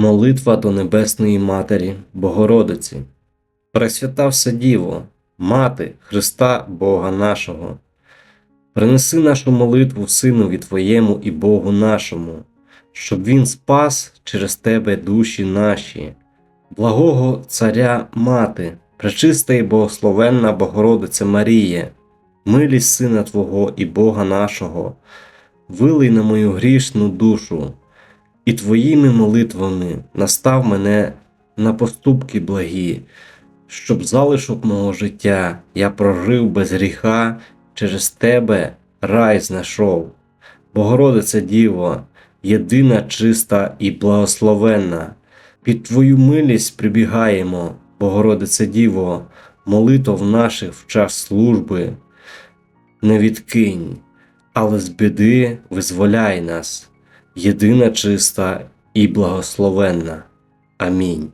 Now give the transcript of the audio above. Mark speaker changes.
Speaker 1: Молитва до Небесної Матері Богородиці. Пресвята все Діво, Мати Христа Бога нашого. Принеси нашу молитву Синові Твоєму і Богу нашому, щоб Він спас через Тебе душі наші, благого Царя Мати, пречиста і богословенна Богородице Маріє, милість Сина Твого і Бога нашого, вилий на мою грішну душу, і Твоїми молитвами настав мене на поступки благі, щоб залишок мого життя я прожив без гріха, через Тебе рай знайшов. Богородице Діво, єдина чиста і благословенна, під Твою милість прибігаємо, Богородице Діво, молитов наших в час служби. Не відкинь, але з біди визволяй нас, єдина чиста і благословенна. Амінь.